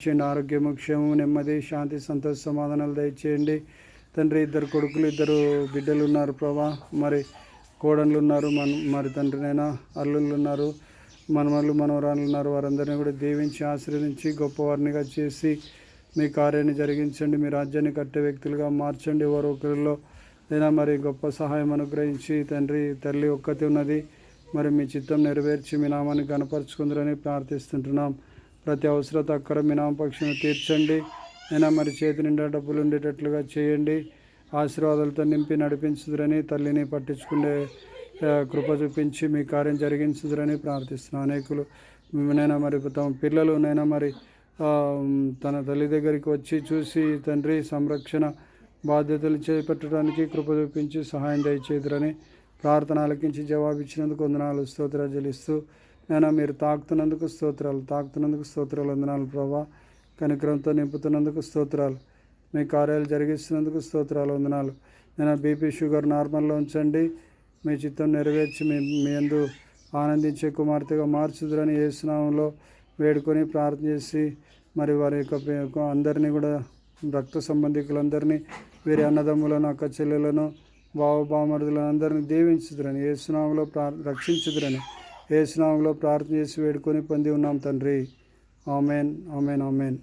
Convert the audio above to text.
చేయండి ఆరోగ్యము క్షేమము నెమ్మది శాంతి సంతోష సమాధానాలు దయచేయండి. తండ్రి ఇద్దరు కొడుకులు ఇద్దరు బిడ్డలు ఉన్నారు ప్రభా. మరి కోడళ్ళు ఉన్నారు మన మరి తండ్రినైనా అల్లుళ్ళు ఉన్నారు మనమల్లు మనవరాలు ఉన్నారు. వారందరినీ కూడా దీవించి ఆశీర్వదించి గొప్పవారినిగా చేసి మీ కార్యాన్ని జరిగించండి. మీ రాజ్యాన్ని కట్టే వ్యక్తులుగా మార్చండి. ఎవరు ఒకరిలో అయినా మరి గొప్ప సహాయం అనుగ్రహించి తండ్రి తల్లి ఒక్కతి ఉన్నది. మరి మీ చిత్తం నెరవేర్చి మీ నామాన్ని కనపరుచుకుందరని ప్రార్థిస్తుంటున్నాం. ప్రతి అవసరత అక్కడ మీ తీర్చండి. అయినా మరి చేతి నిండా డబ్బులు ఉండేటట్లుగా చేయండి. ఆశీర్వాదాలతో నింపి నడిపించుదురని తల్లిని పట్టించుకునే కృప చూపించి మీ కార్యం జరిగించుదురని ప్రార్థిస్తున్నాను అనేకులు. నైనా మరి తమ పిల్లలు నైనా మరి తన తల్లి దగ్గరికి వచ్చి చూసి తండ్రి సంరక్షణ బాధ్యతలు చేపట్టడానికి కృప చూపించి సహాయం దయచేదురని ప్రార్థన ఆలకించి జవాబిచ్చినందుకు వందనాలు స్తోత్రాలు చెల్లిస్తూ నేను మీరు తాకుతున్నందుకు స్తోత్రాలు తాకుతున్నందుకు స్తోత్రాలు వందనాలు ప్రభా. కనికరంతో నింపుతున్నందుకు స్తోత్రాలు మీ కార్యాలు జరిగిస్తున్నందుకు స్తోత్రాలు వందనాలు. నేను బీపీ షుగర్ నార్మల్లో ఉంచండి. మీ చిత్తం నెరవేర్చి మీ మీ అందు ఆనందించే కుమార్తెగా మార్చుదురని ఏసునామంలో వేడుకొని ప్రార్థన చేసి మరి వారి యొక్క అందరినీ కూడా రక్త సంబంధికులందరినీ వీరి అన్నదమ్ములను అక్క చెల్లెలను బావ బామరుదులను అందరినీ దీవించుదురని ఏసునామంలో ప్రా రక్షించుదురని ఏసునామంలో ప్రార్థన చేసి వేడుకొని పొంది ఉన్నాం తండ్రి. Amen amen amen.